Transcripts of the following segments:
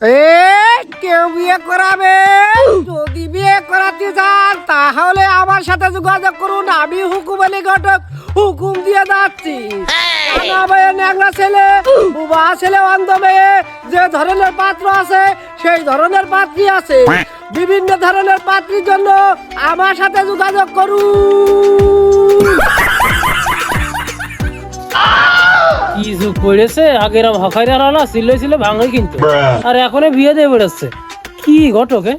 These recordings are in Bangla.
এ কেউ বিয়ে করাবে? যদি বিয়ে করাতে চান তাহলে আমার সাথে যোগাযোগ করুন আমি হুকুম আলী ঘটক হুকুম দিয়ে যাচ্ছি। ন্যাংরা ছেলে বুবা ছেলে অন্ধ মেয়ে যে ধরনের পাত্র আছে সেই ধরনের পাত্রী আছে। বিভিন্ন ধরনের পাত্রীর জন্য আমার সাথে যোগাযোগ করুন। কি যুগ পড়েছে? আগের হকাইরা রানা ছিল ছিল ভাঙাই কিন্তু। আর এখন বিয়ে দিয়ে বেড়াচ্ছে। কি ঘটকে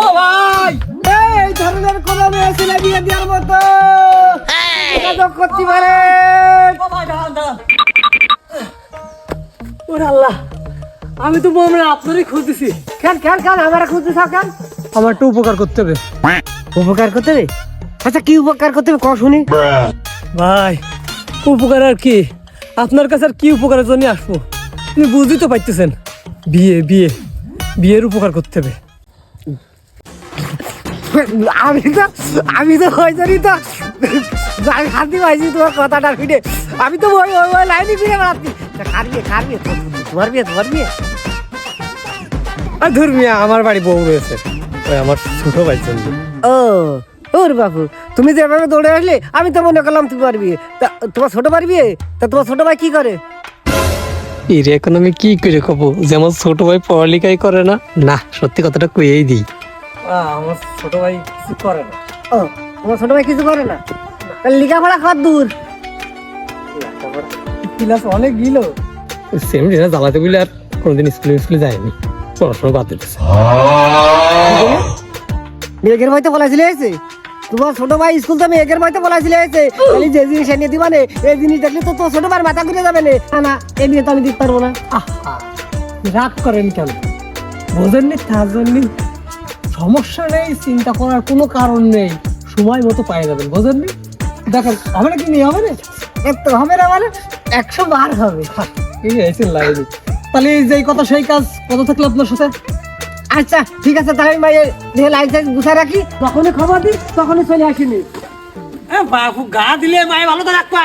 ও ভাই! এই ধরনের কোন মেয়ে ছেলে বিয়ে দেওয়ার মতো। করতে পারে ওরে আল্লাহ আমি তো মনে আপনারই খুঁজতেছি। কেন কেন কেন আমার খুঁজতে থাকেন আমার একটু উপকার করতে হবে। উপকার করতে হবে? আচ্ছা কি উপকার করতে হবে? ক শুনি। ভাই উপকার আর কি? আপনার কাছে আর কি উপকারের জন্য আসব? আপনি বুঝতেই তো পাইতেছেন। বিয়ে বিয়ে। বিয়ের উপকার করতে হবে। আমি তো আমি তো ওই জন্যই তো। আমি হাতি পাইছি তোমার কথাটা ফিরে আমি তো ওই ওই লাইনে ফিরে বেড়াচ্ছি। তা কার বিয়ে কার বিয়ে? তোমার বিয়ে তোমার বিয়ে আর ধর মিয়া আমার বাড়ি বউ রয়েছে। আমার ছোট ভাই ও ওর বাবু তুমি যেভাবে দৌড়ে আসলে আমি তো মনে করলাম তুমি পারবি। তা তোমার ছোট পারবি? তা তোমার ছোট ভাই কি করে? এর এখন আমি কি করে কব? যেমন ছোট ভাই পড়ালেখাই করে না না সত্যি কথাটা কইয়েই দিই। আমার ছোট ভাই কিছু করে না। ও তোমার ছোট ভাই কিছু করে না? তাহলে লেখাপড়া কত দূর? ক্লাস অনেক গিল। সেম জ্বালাতে বলে আর কোনোদিন স্কুলে স্কুলে যায়নি। পড়াশোনা বাদ দিতেছে। মেঘের ভয়তে বলাইছিলে এসে তোমার ছোট ভাই স্কুল তো মেঘের ভয়তে বলাইছিলে এসে খালি যে জিনিস এনে দিবা নে এই জিনিস দেখলে তো তোর ছোট ভাই মাথা ঘুরে যাবে না। না, না এই বিয়ে তো আমি দিতে পারব না। রাগ করেন কেন? বোঝেননি? তার জন্য সমস্যা নেই চিন্তা করার কোনো কারণ নেই। সময় মতো পাই যাবেন বোঝেননি? দেখেন হবে না কি নিয়ে হবে না? এত হবে না মানে একশো বার হবে। এই এসে লাইনে তাহলে যেই কথা সেই কাজ কত থাকল আপনার সাথে? আচ্ছা ঠিক আছে তাহলে আমি মায়ের দিয়ে লাইসেন্স গুছা রাখি। তখনই খবর দিই তখনই চলে আসিনি। বাবু গা দিলে মায়ে ভালো তো রাখবা।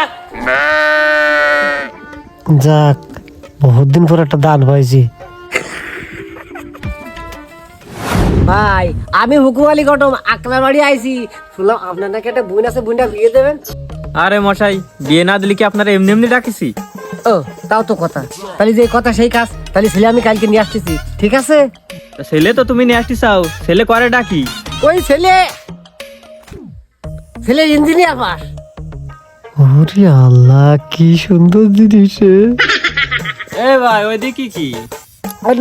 যাক বহুত দিন পর একটা দান পাইছি ভাই আমি হুকুম আলী ঘটম আকলার বাড়ি আইছি। শুনলাম আপনার নাকি একটা বোন আছে বোনটা বিয়ে দেবেন? আরে মশাই বিয়ে না দিলে কি আপনারা এমনি এমনি ডাকিছি? ও তাও তো কথা। তাহলে যে কথা সেই কাজ তাহলে ছেলে আমি কালকে নিয়ে আসতেছি ঠিক আছে? ছেলে তো তুমি নিয়ে আসতে চাও ছেলে করে ডাকি? ওই ছেলে! ছেলে ইঞ্জিনিয়ার পাস ওরে আল্লাহ কি সুন্দর জিনিস এ। ভাই ওই দেখি কি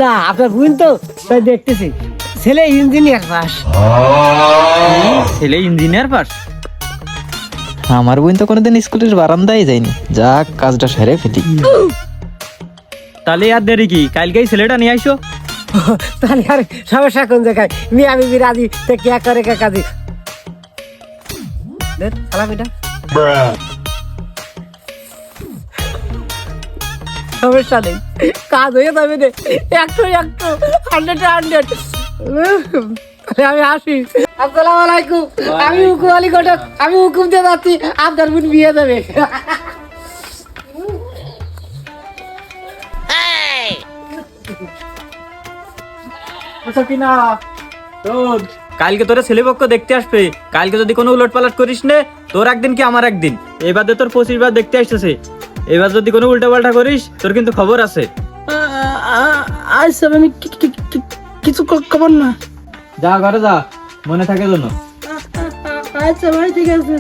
না আপনার বোন তো তাই দেখতেছি। ছেলে ইঞ্জিনিয়ার পাস ছেলে ইঞ্জিনিয়ার পাস আমার বোন তো কোনোদিন স্কুলের বারান্দায় যায়নি। যাক কাজটা সেরে ফেলি। তাহলে আর দেরি কি? কালকেই ছেলেটা নিয়ে আইসো। তাহলে আর সমস্যা কোন জায়গায়? মি আমি বিরাজি তে কে করে কে কাজি? দেখ সমস্যা নেই। কাজ হয়ে যাবে রে একটু একটু হান্ড্রেড হান্ড্রেড তাহলে আমি আসি। আসসালামু আলাইকুম। আমি হুকুম আলী ঘটক। আমি হুকুম দিয়ে যাচ্ছি। আপনার বোন বিয়ে দেবে। কালকে তোরা ছেলে পক্ষ দেখতে আসবে। কালকে যদি কোনো উলট পালট করিস নে তোর একদিন কি আমার একদিন? এবার তো তোর পঁচিশ বার দেখতে আসতেছে। এবার যদি কোনো উল্টা পাল্টা করিস তোর কিন্তু খবর আছে। আচ্ছা আমি কি- কি- কি- কিছু খবর না। যা ঘরে যা। মনে থাকে জন্য আচ্ছা ভাই ঠিক আছে।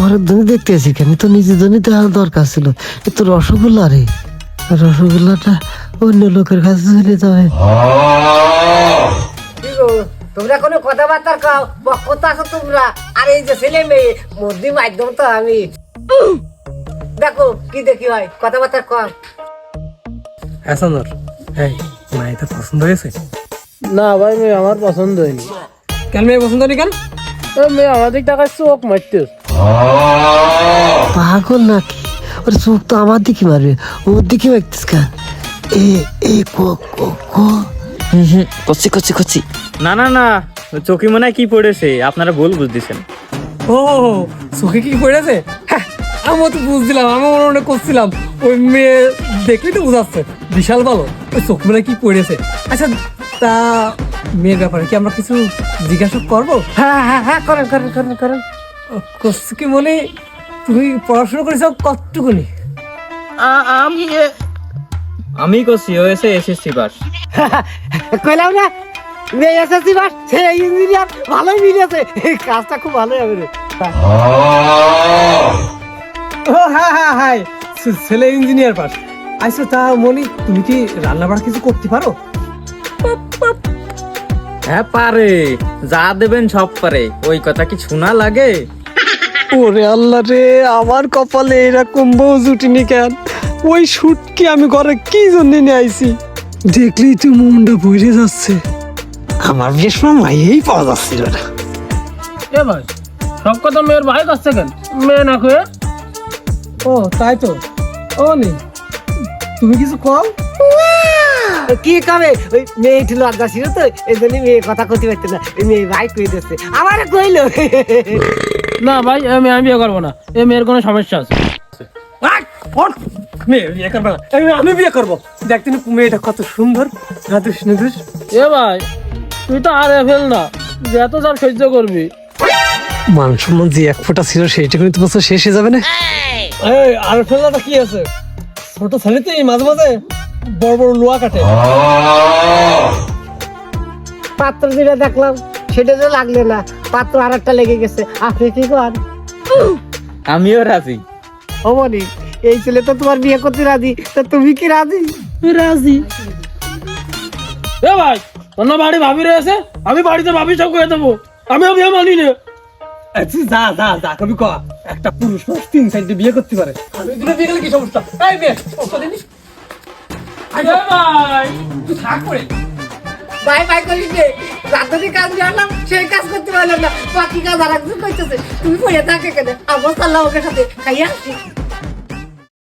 ওর জন্য দেখতে আছি কেন তো নিজের জন্য দেওয়ার দরকার ছিল। এ তো রসগোল্লা রে। রসগোল্লাটা অন্য লোকের কাছে চলে যাবে। তোমরা কোনো কথাবার্তা কাও? কথা আছো তোমরা? আর এই যে ছেলে মেয়ে মধ্যে মাধ্যম তো আমি। দেখো কি দেখি হয়? কথাবার্তা কম হাসানোর এই মায়ের পছন্দ হয়েছে। না ভাই মেয়ে আমার পছন্দ হয়নি। কেন মেয়ে পছন্দ নেই কেন? মেয়ে আমাদের টাকায় চোখ মারতে পাগল নাকি? ওর চোখ তো আমার দিকে মারবে ওর দিকে মারতিস কেন? এ এ কো কো কো। করছি করছি করছি। না না না চোখে মনে হয় কি পড়েছে আপনারা ভুল বুঝতেছেন। ও চোখে কি পড়েছে? হ্যাঁ আমিও তো বুঝছিলাম আমি মনে মনে করছিলাম ওই মেয়ে দেখলেই তো বুঝাচ্ছে বিশাল ভালো ওই চোখ মেলা কি পড়েছে। আচ্ছা তা মেয়ের ব্যাপারে কি আমরা কিছু জিজ্ঞাসা করব? হ্যাঁ হ্যাঁ হ্যাঁ করেন করেন করেন করেন। করছ কি মনে তুমি পড়াশোনা করেছ কতটুকুনি? আমি আমি করছি হয়েছে এসএসসি পাস। কইলাম না মেয়ে এসএসসি বাস সে ইঞ্জিনিয়ার ভালোই মিলেছে। কাজটা খুব ভালোই হবে রে। ও হ্যাঁ হ্যাঁ হ্যাঁ ছেলে ইঞ্জিনিয়ার পাস। আচ্ছা তা মনি তুমি কি রান্না বাড়া কিছু করতে পারো? হ্যাঁ পারে। যা দেবেন সব পারে। ওই কথা কি শোনা লাগে? ওরে আল্লাহ রে আমার কপালে এরকম বউ জুটিনি কেন? ওই শুটকি আমি ঘরে কি জন্য নিয়ে আইছি? দেখলেই তো মনটা ভরে যাচ্ছে। আমার সময় মাইয়েই পাওয়া যাচ্ছিল না। এ ভাই সব কথা মেয়ের ভাই কাছ থেকে মেয়ে না কয়ে ও তাই তো। ও নি তুমি কিছু কম কি কবে? ওই মেয়ে একটু লজ্জা ছিল তো এই জন্য মেয়ে কথা করতে পারতো না। এই মেয়ে ভাই কই দিচ্ছে আমার কইলো। না ভাই মেয়ে আমি বিয়ে করব না। এ মেয়ের কোনো সমস্যা আছে। আয়, ওঠ। মেয়ে বিয়ে করবে না। আমি বিয়ে করব। দেখতে না মেয়েটা কত সুন্দর নাদুস নাদুস। এ ভাই তুই তো আর ফেল না। সহ্য করবি। মান সম্মান যে এক ফোঁটা ছিল সেইটুকুনি তো বছর শেষ হয়ে যাবে না। এই আর ফেলাটা কি আছে? ছোট ছেলেতে মাঝে মাঝে। বড় বড় লোয়া কাটে। পাত্র যেটা দেখলাম সেটা তো লাগলে না পাত্র আর একটা লেগে গেছে। আপনি কি কর আমিও রাজি। অমনি এই ছেলে তো তোমার বিয়ে করতে রাজি তা তুমি কি রাজি? রাজি। এ ভাই না বাড়ি ভাবি রয়েছে? আমি বাড়িতে ভাবি সব করে দেবো। আমি বিয়ে মানি না। যা যা যা কবি ক? একটা পুরুষ তিন সাইডে বিয়ে করতে পারে। আমি দুটো বিয়ে করলে কি সমস্যা? এই মেয়ে বাই বাই। করিস রে রাত্রি কাজ জানলাম সেই কাজ করতে পারলাম না। বাকি কাজ আর একজন করতেছে। তুমি পড়ে থাকে কেন আমার সাল্লাহ ওকে সাথে খাইয়া আসি।